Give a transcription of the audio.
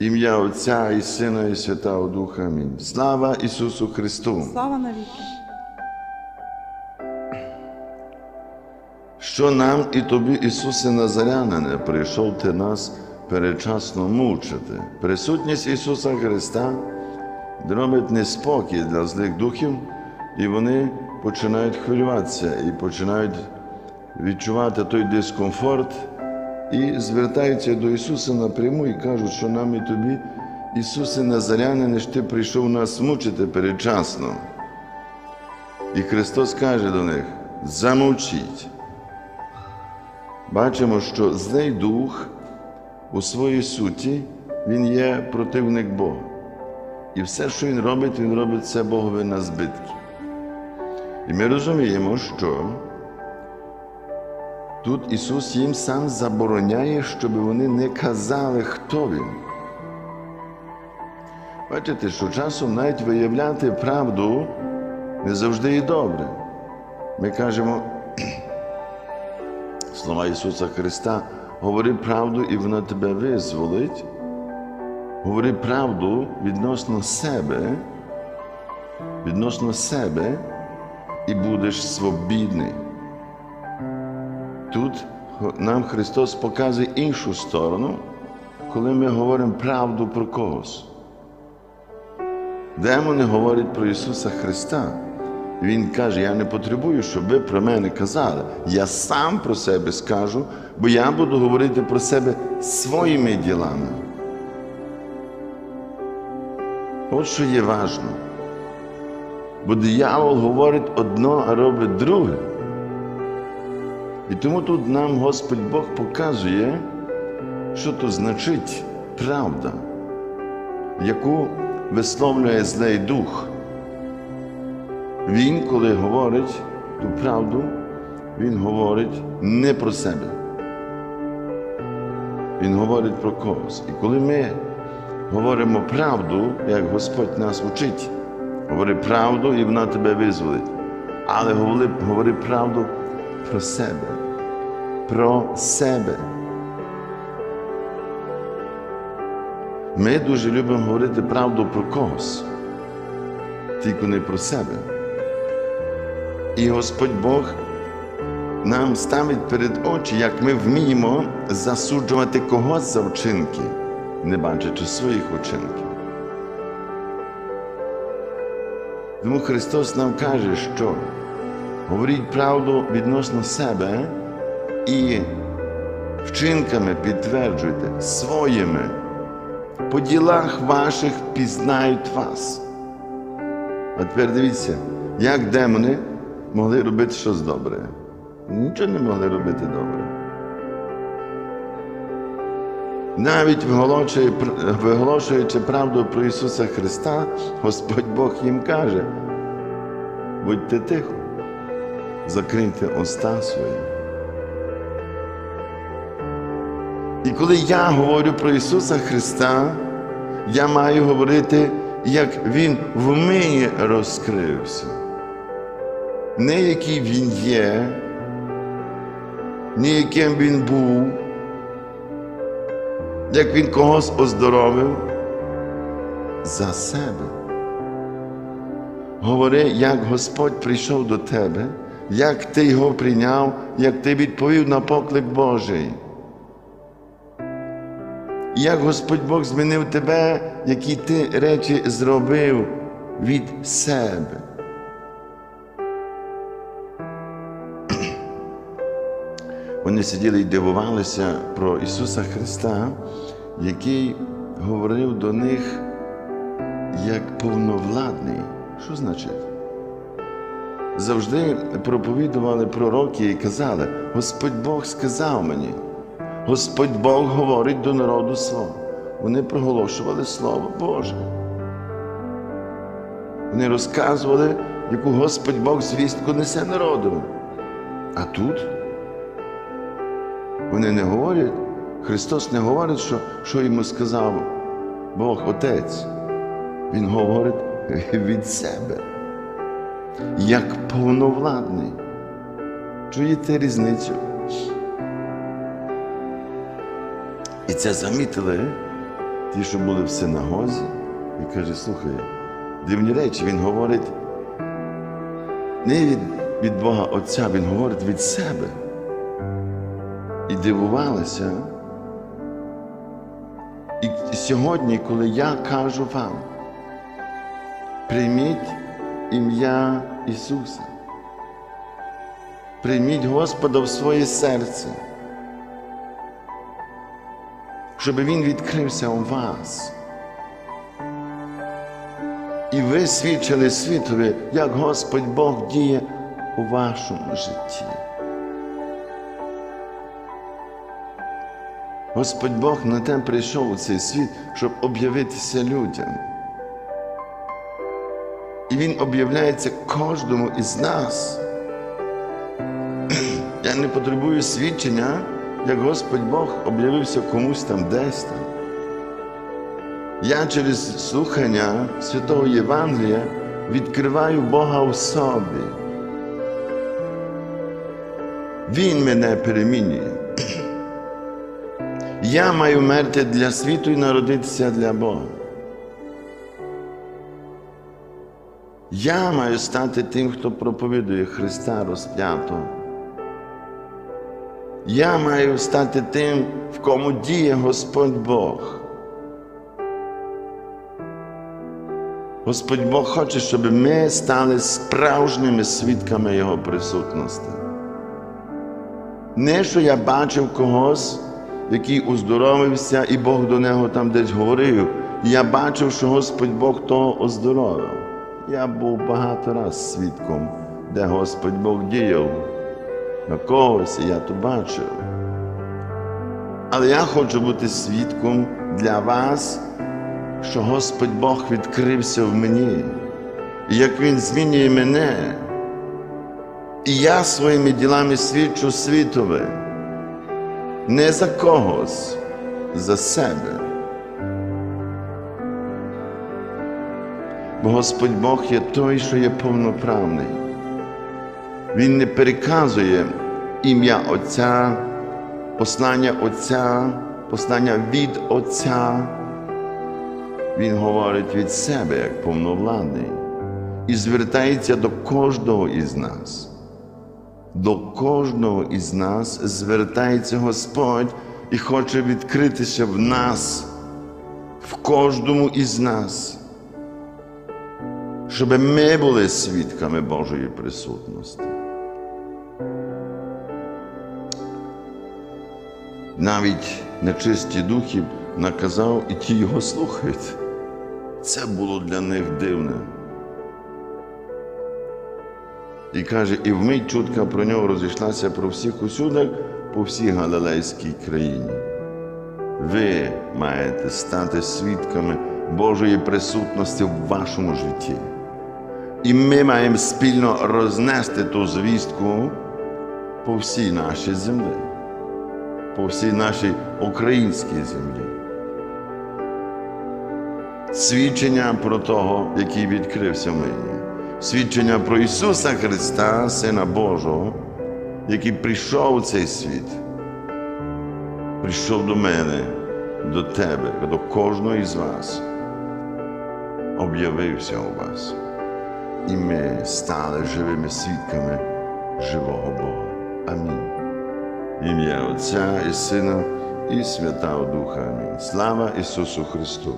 Ім'я Отця і Сина, і Святого Духа. Амінь. Слава Ісусу Христу! Слава навіки. Що нам і тобі, Ісусе Назарянине, прийшов ти нас передчасно мучити. Присутність Ісуса Христа робить неспокій для злих духів, і вони починають хвилюватися і починають відчувати той дискомфорт і звертаються до Ісуса напряму і кажуть, що нам і тобі, Ісусе Назарянине, ж ти прийшов нас мучити передчасно. І Христос каже до них: замовчіть. Бачимо, що злий дух у своїй суті він є противник Бога. І все, що він робить, він робить це Богові на збитки. І ми розуміємо, що тут Ісус їм сам забороняє, щоб вони не казали, хто Він. Бачите, що часом навіть виявляти правду не завжди є добре. Ми кажемо, слова Ісуса Христа, говори правду, і вона тебе визволить. Говори правду відносно себе, відносно себе, і будеш свобідний. Тут нам Христос показує іншу сторону, коли ми говоримо правду про когось. Демони говорять про Ісуса Христа. Він каже: Я не потребую, щоб ви про мене казали. Я сам про себе скажу, бо я буду говорити про себе своїми ділами. От що є важно. Бо диявол говорить одно, а робить друге. І тому тут нам Господь Бог показує, що то значить правда, яку висловлює злий дух. Він, коли говорить ту правду, він говорить не про себе. Він говорить про когось. І коли ми говоримо правду, як Господь нас учить, говори правду, і вона тебе визволить. Але говори, говори правду про себе. Про себе. Ми дуже любимо говорити правду про когось, тільки не про себе. І Господь Бог нам ставить перед очі, як ми вміємо засуджувати когось за вчинки, не бачачи своїх вчинків. Тому Христос нам каже, що говоріть правду відносно себе і вчинками підтверджуйте своїми. По ділах ваших пізнають вас. А тепер дивіться, як демони могли робити щось добре. Нічого не могли робити добре. Навіть виголошуючи, правду про Ісуса Христа, Господь Бог їм каже, будьте тихо, закрийте уста свої. І коли я говорю про Ісуса Христа, я маю говорити, як Він в мені розкрився. Не який Він є, не яким Він був, як Він когось оздоровив за себе. Говори, як Господь прийшов до тебе, як ти його прийняв, як ти відповів на поклик Божий. Як Господь Бог змінив тебе, які ти речі зробив від себе. Вони сиділи і дивувалися про Ісуса Христа, який говорив до них як повновладний. Що значить? Завжди проповідували пророки і казали, Господь Бог сказав мені. Господь Бог говорить до народу свого. Вони проголошували Слово Боже. Вони розказували, яку Господь Бог звістку несе народу. А тут вони не говорять, Христос не говорить, що, що йому сказав Бог Отець. Він говорить від себе, як повновладний. Чуєте різницю? І це замітили ті, що були в синагозі, і каже, слухай, дивні речі, він говорить не від, від Бога Отця, він говорить від себе. І дивувалися. І сьогодні, коли я кажу вам, прийміть ім'я Ісуса, прийміть Господа в своє серце, щоб Він відкрився у вас. І ви свідчили світові, як Господь Бог діє у вашому житті. Господь Бог на те прийшов у цей світ, щоб об'явитися людям. І Він об'являється кожному із нас. Я не потребую свідчення, як Господь Бог об'явився комусь там десь там. Я через слухання Святого Євангелія відкриваю Бога в собі. Він мене перемінює. Я маю мерти для світу і народитися для Бога. Я маю стати тим, хто проповідує Христа розп'ятого. Я маю стати тим, в кому діє Господь Бог. Господь Бог хоче, щоб ми стали справжніми свідками Його присутності. Не що я бачив когось, який оздоровився, і Бог до нього там десь говорив. Я бачив, що Господь Бог того оздоровив. Я був багато раз свідком, де Господь Бог діяв на когось, я то бачив. Але я хочу бути свідком для вас, що Господь Бог відкрився в мені, і як Він змінює мене. І я своїми ділами свідчу світові не за когось, за себе. Бо Господь Бог є той, що є повноправний. Він не переказує ім'я Отця, послання Отця, послання від Отця. Він говорить від себе як повновладний і звертається до кожного із нас. До кожного із нас звертається Господь і хоче відкритися в нас, в кожному із нас, щоб ми були свідками Божої присутності. Навіть нечисті духи наказав, і ті його слухають. Це було для них дивне. І каже, і вмить чутка про нього розійшлася про всіх усюдах по всій Галилейській країні. Ви маєте стати свідками Божої присутності в вашому житті. І ми маємо спільно рознести ту звістку по всій нашій землі, по всій нашій українській землі. Свідчення про того, який відкрився мені свідчення про Ісуса Христа, Сина Божого, який прийшов у цей світ, прийшов до мене, до тебе, до кожного із вас, об'явився у вас. І ми стали живими свідками живого Бога. Амінь. Ім'я Отця і Сина і Святого Духа. Амінь. Слава Ісусу Христу!